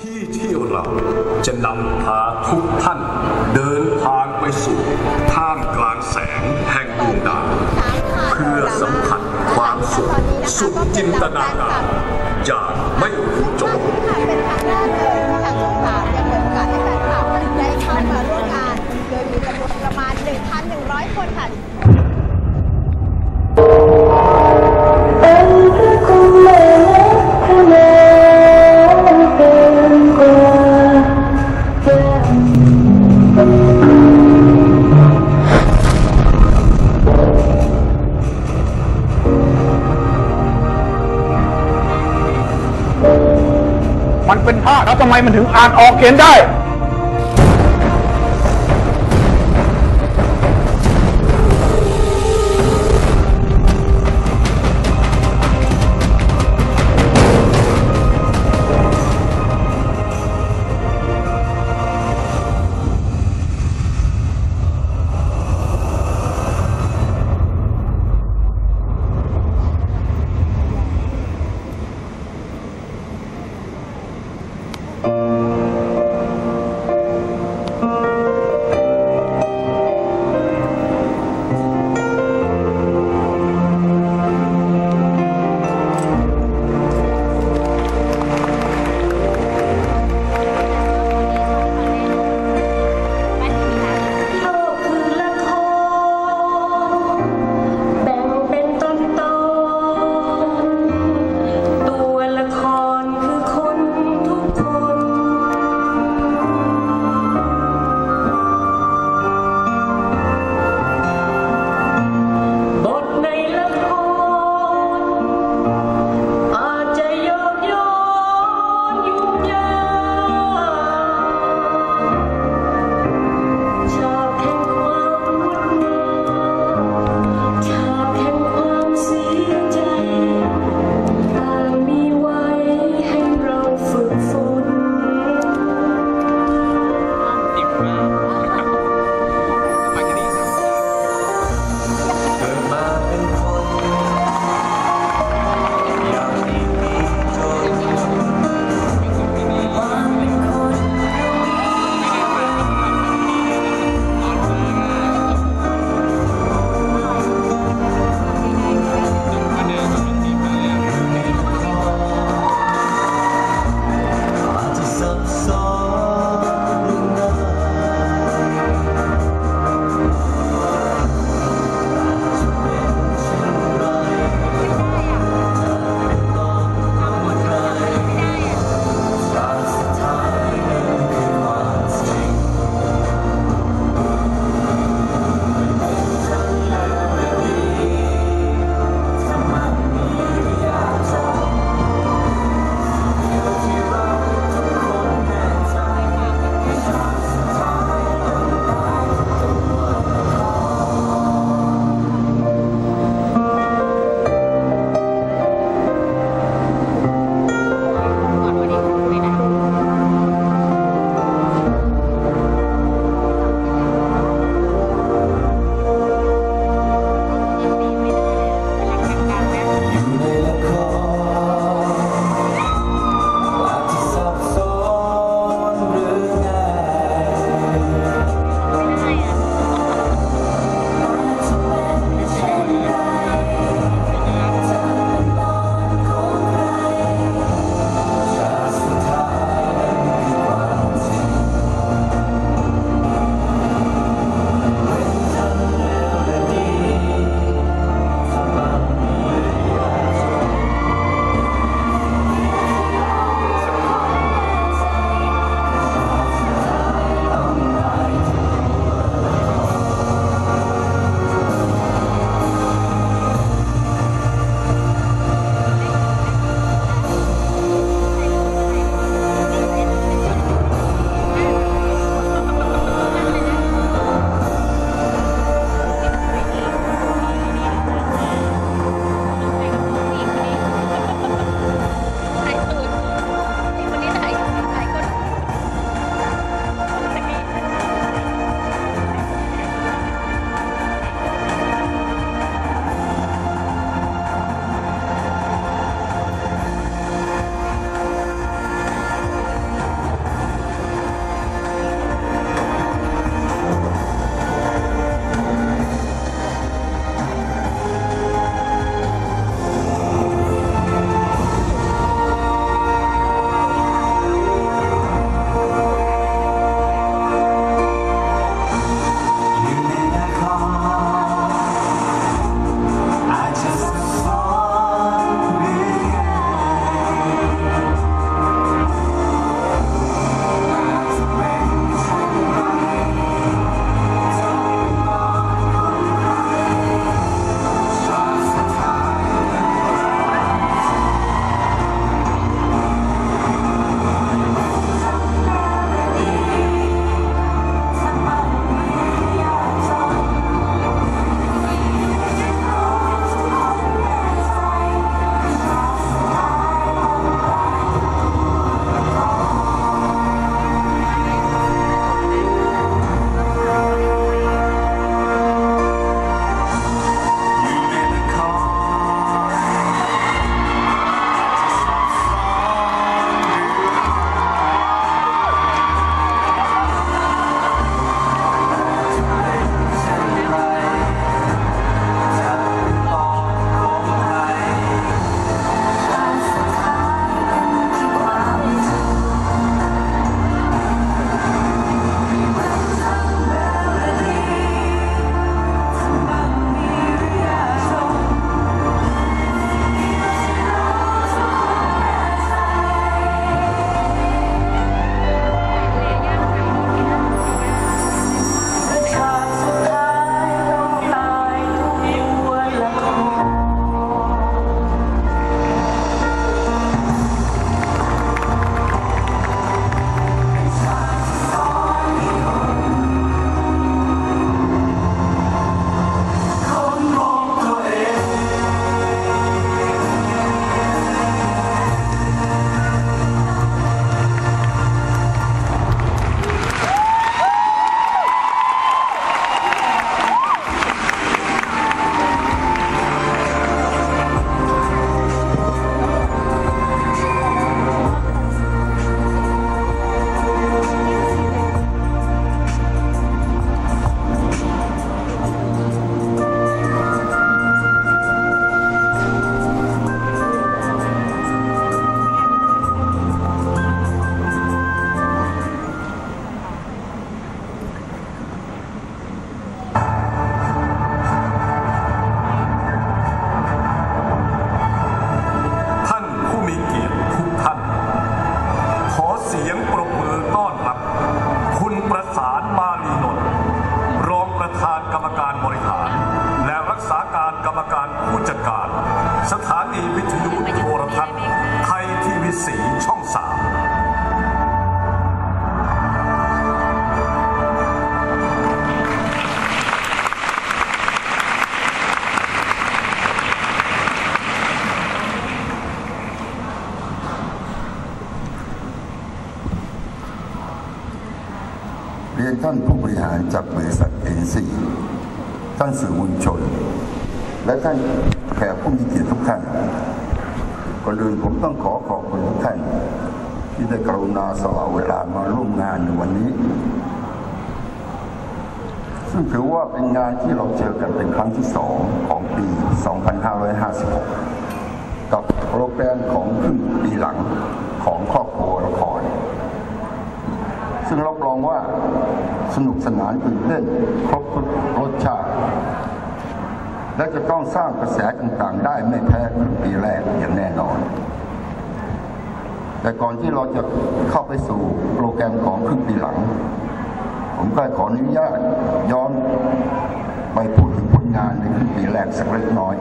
ที่ที่เราจะนำพาทุกท่าน เดินทางไปสู่ท่ามกลางแสงแห่งดวงดาวเพื่อสัมผัสความสุข สุดจินตนาการอย่างไม่รู้จบค่ะเป็นครั้งแรกเลยที่ท มมันถึงอ่านออกเขียนได้ ยนท่านผู้บริหารจากบริษัทเอ็นซีท่านสื่อมวลชน และท่านแขกผู้มีเกียรติทุกท่านก่อนอื่นผมต้องขอขอบคุณทุกท่าน ที่ได้กรุณาสละเวลามาร่วมงานในวันนี้ ซึ่งถือว่าเป็นงานที่เราเจอกันเป็นครั้งที่สองของปี 2556 กับโปรแกรมของครึ่งปีหลังของครอบครัวละครซึ่งรับรองว่า สนุกสนานตื่นเต้นครบทุกรสชาติ และจะต้องสร้างกระแสต่างๆ ได้ไม่แพ้ครึ่งปีแรกอย่างแน่นอน แต่ก่อนที่เราจะเข้าไปสู่โปรแกรมของครึ่งปีหลัง ผมก็ขออนุญาตย้อนไปพูดถึงผลงานในครึ่งปีแรกสักเล็กน้อย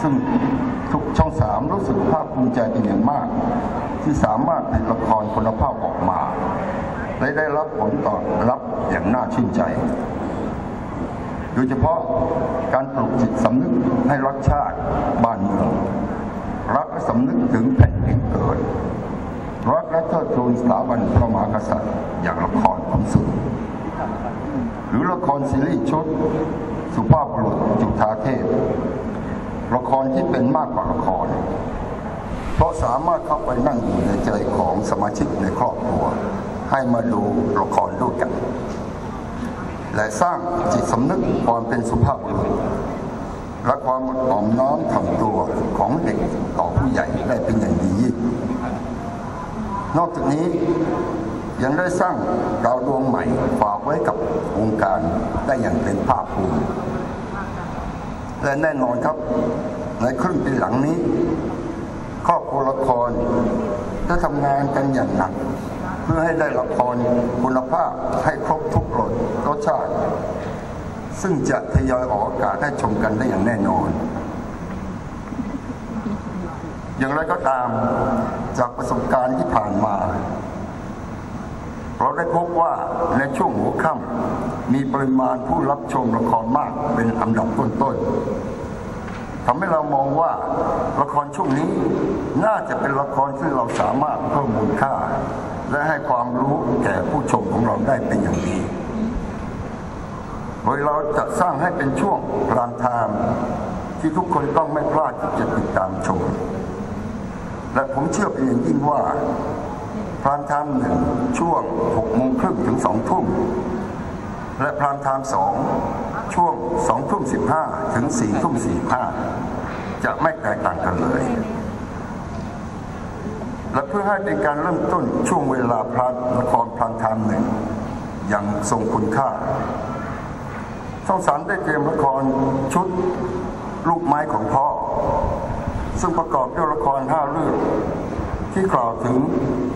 ซึ่งทุกช่องสามรู้สึกภาคภูมิใจเป็นอย่างมาก ที่สามารถผลิตละครคุณภาพออกมา และได้รับผลตอบรับอย่างน่าชื่นใจ โดยเฉพาะการปลุกจิตสำนึกให้รักชาติบ้านเมือง รักและสำนึกถึงแผ่นดินเกิด รักและเทิดทูนสถาบันพระมหากษัตริย์อย่างละครผมสุดหรือละครซีรีส์ชุด สุภาพบุรุษจุฑาเทพ ละครที่เป็นมากกว่าละคร เพราะสามารถเข้าไปนั่งอยู่ในใจของสมาชิกในครอบครัว ให้มาดูละครด้วยกัน และสร้างจิตสำนึกความเป็นสุภาพบุรุษและความอ่อมน้อมถ่อมตัวของเด็กต่อผู้ใหญ่ได้เป็นอย่างดียิ่งนอกจากนี้ยังได้สร้างดาวดวงใหม่ฝากไว้กับวงการได้อย่างเป็นภาคภูมิ และแน่นอนครับ ในครึ่งปีหลังนี้ ครอบครัวละครได้ทำงานกันอย่างหนัก พื่อให้ได้ละครคุณภาพให้ครบทุกรสรสชาติ ซึ่งจะทยอยออกอากาศให้ชมกันได้อย่างแน่นอน อย่างไรก็ตามจากประสบการณ์ที่ผ่านมา เราได้พบว่าในช่วงหัวค่ำมีปริมาณผู้รับชมละครมากเป็นอันดับต้นๆทำให้เรามองว่าละครช่วงนี้น่าจะเป็นละครที่เราสามารถเพิ่มมูลค่า และให้ความรู้แก่ผู้ชมของเราได้เป็นอย่างดี โดยเราจะสร้างให้เป็นช่วงรามไทม์ที่ทุกคนต้องไม่พลาดที่จะติดตามชม และผมเชื่อเป็นอย่างยิ่งว่าพรามไทม์หนึ่งช่วง6โมงครึ่งถึง2ทุ่ม และพรามไทม์สองช่วง2ทุ่ม15 ถึง4ทุ่ม45 จะไม่แตกต่างกันเลย และเพื่อให้เป็นการเริ่มต้นช่วงเวลาพรามละครพรามไทม์หนึ่งอย่างทรงคุณค่า ช่องสามได้เตรียมละครชุดลูกไม้ของพ่อ ซึ่งประกอบด้วยละครห้าเรื่องที่กล่าวถึง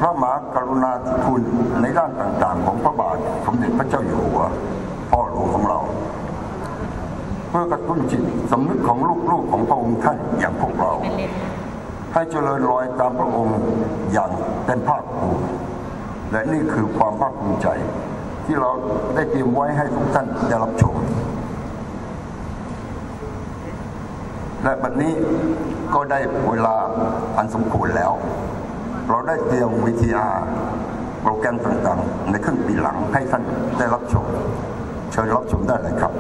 พระมหากรุณาธิคุณในด้านต่างๆ ของพระบาทสมเด็จพระเจ้าอยู่หัว พ่อหลวงของเรา เพื่อกระตุ้นจิตสำนึกของลูกๆของพระองค์ท่านอย่างพวกเรา ให้เจริญรอยตามพระองค์อย่างเต็มภาคภูมิและนี่คือความภาคภูมิใจ ที่เราได้เตรียมไว้ให้ทุกท่านได้รับชม และบัดนี้ก็ได้เวลาอันสมควรแล้ว เราได้เตรียมวิทยาโปรแกรมต่างๆ ในครึ่งปีหลังให้ท่านได้รับชม เชิญรับชมได้เลยครับ